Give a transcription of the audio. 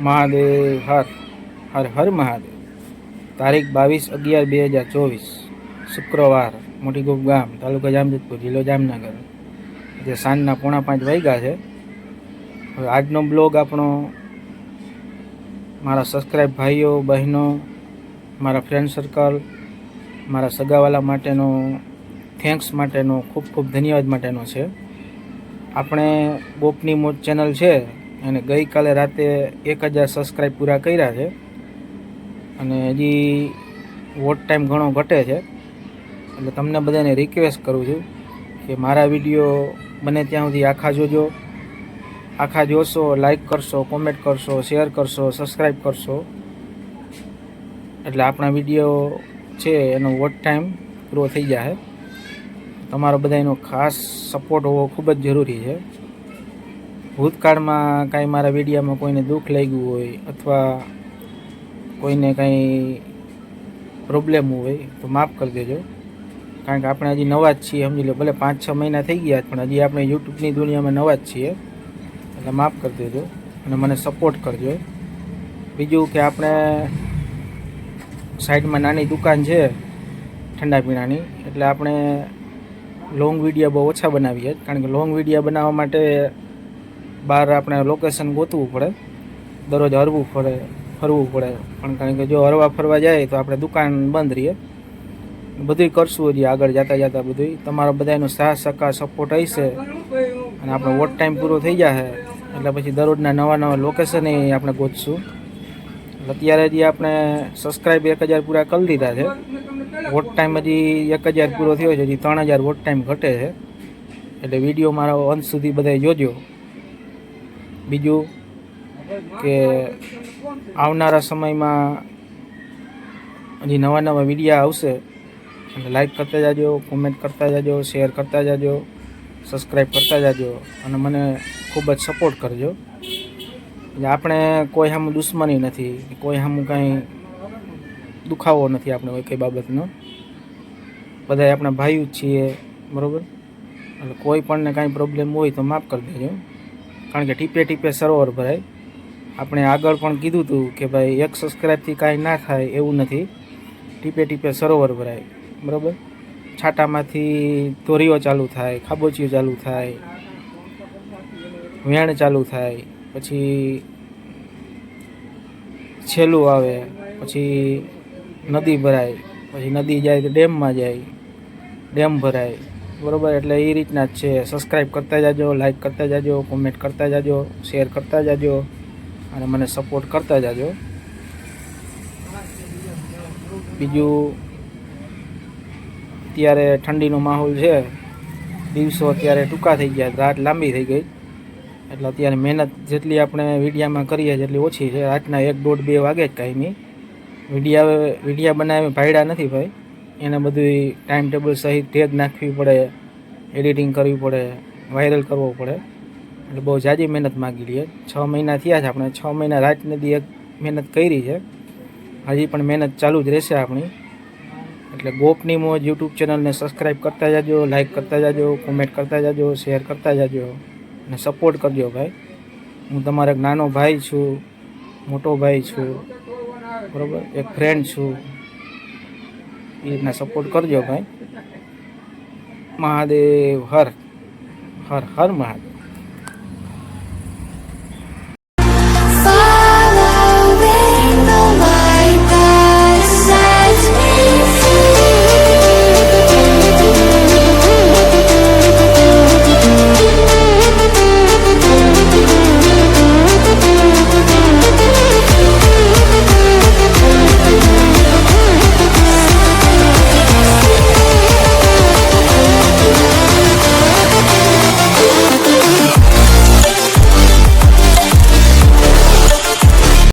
મહાદેવ, હર હર હર મહાદેવ. તારીખ બાવીસ અગિયાર બે હજાર ચોવીસ, શુક્રવાર, મોટીગોપ ગામ, તાલુકા જામજોધપુર, જિલ્લો જામનગર. જે સાંજના પોણા પાંચ વાગ્યા છે. હવે આજનો બ્લોગ આપણો મારા સબસ્ક્રાઈબ ભાઈઓ, બહેનો, મારા ફ્રેન્ડ સર્કલ મારા સગાવાલા માટેનો થેન્ક્સ માટેનો, ખૂબ ખૂબ ધન્યવાદ માટેનો છે. આપણે ગોપની મોજ ચેનલ છે. અને ગઈકાલે રાતે એક હજાર સબસ્ક્રાઈબ પૂરા કર્યા છે. અને હજી વોટ ટાઈમ ઘણો ઘટે છે. એટલે તમને બધાને રિક્વેસ્ટ કરું છું કે મારા વીડિયો બને ત્યાં સુધી આખા જોજો. આખા જોશો લાઈક કરશો કોમેન્ટ કરશો શેર કરશો સબસ્ક્રાઈબ કરશો. એટલે આપણા વીડિયો છે એનો વોટ ટાઈમ પૂરો થઈ જાય. તમારો બધાનો ખાસ સપોર્ટ હોવો ખૂબ જ જરૂરી છે. ભૂતકાળમાં કાંઈ મારા વિડીયામાં કોઈને દુઃખ લાગ્યું હોય અથવા કોઈને કાંઈ પ્રોબ્લેમ હોય, તો માફ કરી દેજો. કારણ કે આપણે હજી નવા જ છીએ, સમજી લો. ભલે પાંચ છ મહિના થઈ ગયા પણ હજી આપણે યુટ્યુબની દુનિયામાં નવા જ છીએ. એટલે માફ કરી દેજો અને મને સપોર્ટ કરજો. બીજું કે આપણે સાઈડમાં નાની દુકાન છે, ઠંડા પીણાની. એટલે આપણે લોંગ વીડિયો બહુ ઓછા બનાવીએ કારણ કે લોંગ વીડિયો બનાવવા માટે બહાર આપણે લોકેશન ગોતવું પડે. દરરોજ હરવું પડે, ફરવું પડે. પણ કારણ કે જો હરવા ફરવા જાય તો આપણે દુકાન બંધ રહીએ. બધુંય કરશું હજી આગળ જતા જતા બધુંય. તમારો બધાનો સાથ સકા સપોર્ટ હશે. અને આપણો વોટ ટાઈમ પૂરો થઈ જશે એટલે પછી દરરોજના નવા નવા લોકેશન આપણે ગોતશું. અત્યારે હજી આપણે સબસ્ક્રાઈબ એક હજાર પૂરા કરી દીધા છે. વોટ ટાઈમ હજી એક હજાર પૂરો થયો છે. હજી ત્રણ હજાર વોટ ટાઈમ ઘટે છે. એટલે વીડિયો મારો અંત સુધી બધાય જોજો. બીજું કે આવનારા સમયમાં હજી નવા નવા વિડીયા આવશે, એટલે લાઈક કરતા જાજો કોમેન્ટ કરતા જાજો શેર કરતા જાજો સબસ્ક્રાઈબ કરતા જાજો, અને મને ખૂબ જ સપોર્ટ કરજો. આપણે કોઈ સામું દુશ્મની નથી, કોઈ સામું કાંઈ દુખાવો નથી આપણે કોઈ કઈ બાબતનો. બધાય આપણા ભાઈઓ જ છીએ, બરાબર? એટલે કોઈ પણને કાંઈ પ્રોબ્લેમ હોય તો માફ કરી દેજો. કારણ કે ટીપે ટીપે સરોવર ભરાય. આપણે આગળ પણ કીધું હતું કે ભાઈ એક સબસ્ક્રાઈબથી કાંઈ ના થાય એવું નથી. ટીપે ટીપે સરોવર ભરાય. બરાબર? છાટામાંથી ધોરીઓ ચાલુ થાય ખાબોચીઓ ચાલુ થાય, વેણ ચાલુ થાય, પછી છેલ્લું આવે, પછી નદી ભરાય, પછી નદી જાય તો ડેમમાં જાય, ડેમ ભરાય. બરોબર, એટલે એ રીતના જ છે. સબસ્ક્રાઈબ કરતા જાજો લાઇક કરતા જાજો કોમેન્ટ કરતા જાજો શેર કરતા જાજો, અને મને સપોર્ટ કરતા જાજો. બીજું, અત્યારે ઠંડીનો માહોલ છે. દિવસો અત્યારે ટૂંકા થઈ ગયા, રાત લાંબી થઈ ગઈ. એટલે અત્યારે મહેનત જેટલી આપણે વિડીયામાં કરીએ જેટલી ઓછી છે. રાતના એક દોઢ બે વાગે જ કાંઈ નહીં. વિડીયા વિડીયા બનાવી ભાયડા નથી ભાઈ. એને બધી ટાઈમ ટેબલ સહિત ટેગ નાખવી પડે એડિટિંગ કરવી પડે વાયરલ કરવો પડે. એટલે બહુ જાજી મહેનત માગી લઈએ. છ મહિના થયા છે આપણે. છ મહિના રાત નદી એક મહેનત કરી છે. હજી પણ મહેનત ચાલુ જ રહેશે આપણી. એટલે ગોપની મોજ યુટ્યુબ ચેનલને સબસ્ક્રાઈબ કરતા જાજો લાઇક કરતા જાજો કોમેન્ટ કરતા જાજો શેર કરતા જાજો અને સપોર્ટ કરજો ભાઈ. હું તમારો નાનો ભાઈ છું, મોટો ભાઈ છું, બરાબર? એક ફ્રેન્ડ છું. એ રીતના સપોર્ટ કરજો ભાઈ. મહાદેવ હર હર હર મહાદેવ.